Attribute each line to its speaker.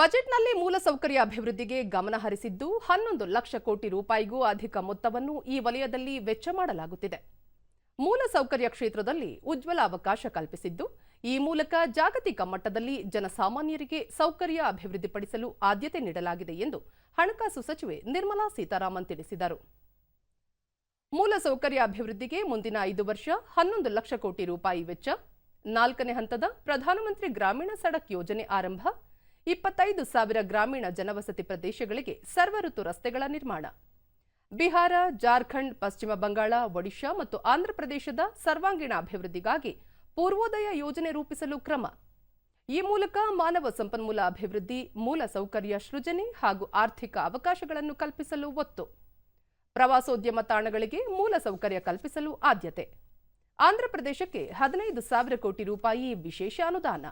Speaker 1: ಬಜೆಟ್ನಲ್ಲಿ ಮೂಲಸೌಕರ್ಯ ಅಭಿವೃದ್ಧಿಗೆ ಗಮನ ಹರಿಸಿದ್ದು ಹನ್ನೊಂದು ಲಕ್ಷ ಕೋಟಿ ರೂಪಾಯಿಗೂ ಅಧಿಕ ಮೊತ್ತವನ್ನು ಈ ವಲಯದಲ್ಲಿ ವೆಚ್ಚ ಮಾಡಲಾಗುತ್ತಿದೆ. ಮೂಲಸೌಕರ್ಯ ಕ್ಷೇತ್ರದಲ್ಲಿ ಉಜ್ವಲ ಅವಕಾಶ ಕಲ್ಪಿಸಿದ್ದು, ಈ ಮೂಲಕ ಜಾಗತಿಕ ಮಟ್ಟದಲ್ಲಿ ಜನಸಾಮಾನ್ಯರಿಗೆ ಸೌಕರ್ಯ ಅಭಿವೃದ್ಧಿಪಡಿಸಲು ಆದ್ಯತೆ ನೀಡಲಾಗಿದೆ ಎಂದು ಹಣಕಾಸು ಸಚಿವೆ ನಿರ್ಮಲಾ ಸೀತಾರಾಮನ್ ತಿಳಿಸಿದರು. ಮೂಲಸೌಕರ್ಯ ಅಭಿವೃದ್ಧಿಗೆ ಮುಂದಿನ ಐದು ವರ್ಷ ಹನ್ನೊಂದು ಲಕ್ಷ ಕೋಟಿ ರೂಪಾಯಿ ವೆಚ್ಚ. ನಾಲ್ಕನೇ ಹಂತದ ಪ್ರಧಾನಮಂತ್ರಿ ಗ್ರಾಮೀಣ ಸಡಕ್ ಯೋಜನೆ ಆರಂಭ. ಇಪ್ಪತ್ತೈದು ಸಾವಿರ ಗ್ರಾಮೀಣ ಜನವಸತಿ ಪ್ರದೇಶಗಳಿಗೆ ಸರ್ವಋತು ರಸ್ತೆಗಳ ನಿರ್ಮಾಣ. ಬಿಹಾರ, ಜಾರ್ಖಂಡ್, ಪಶ್ಚಿಮ ಬಂಗಾಳ, ಒಡಿಶಾ ಮತ್ತು ಆಂಧ್ರಪ್ರದೇಶದ ಸರ್ವಾಂಗೀಣ ಅಭಿವೃದ್ಧಿಗಾಗಿ ಪೂರ್ವೋದಯ ಯೋಜನೆ ರೂಪಿಸಲು ಕ್ರಮ. ಈ ಮೂಲಕ ಮಾನವ ಸಂಪನ್ಮೂಲ ಅಭಿವೃದ್ಧಿ, ಮೂಲ ಸೌಕರ್ಯ ಸೃಜನೆ ಹಾಗೂ ಆರ್ಥಿಕ ಅವಕಾಶಗಳನ್ನು ಕಲ್ಪಿಸಲು ಒತ್ತು. ಪ್ರವಾಸೋದ್ಯಮ ತಾಣಗಳಿಗೆ ಮೂಲ ಸೌಕರ್ಯ ಕಲ್ಪಿಸಲು ಆದ್ಯತೆ. ಆಂಧ್ರಪ್ರದೇಶಕ್ಕೆ ಹದಿನೈದು ಸಾವಿರ ಕೋಟಿ ರೂಪಾಯಿ ವಿಶೇಷ ಅನುದಾನ.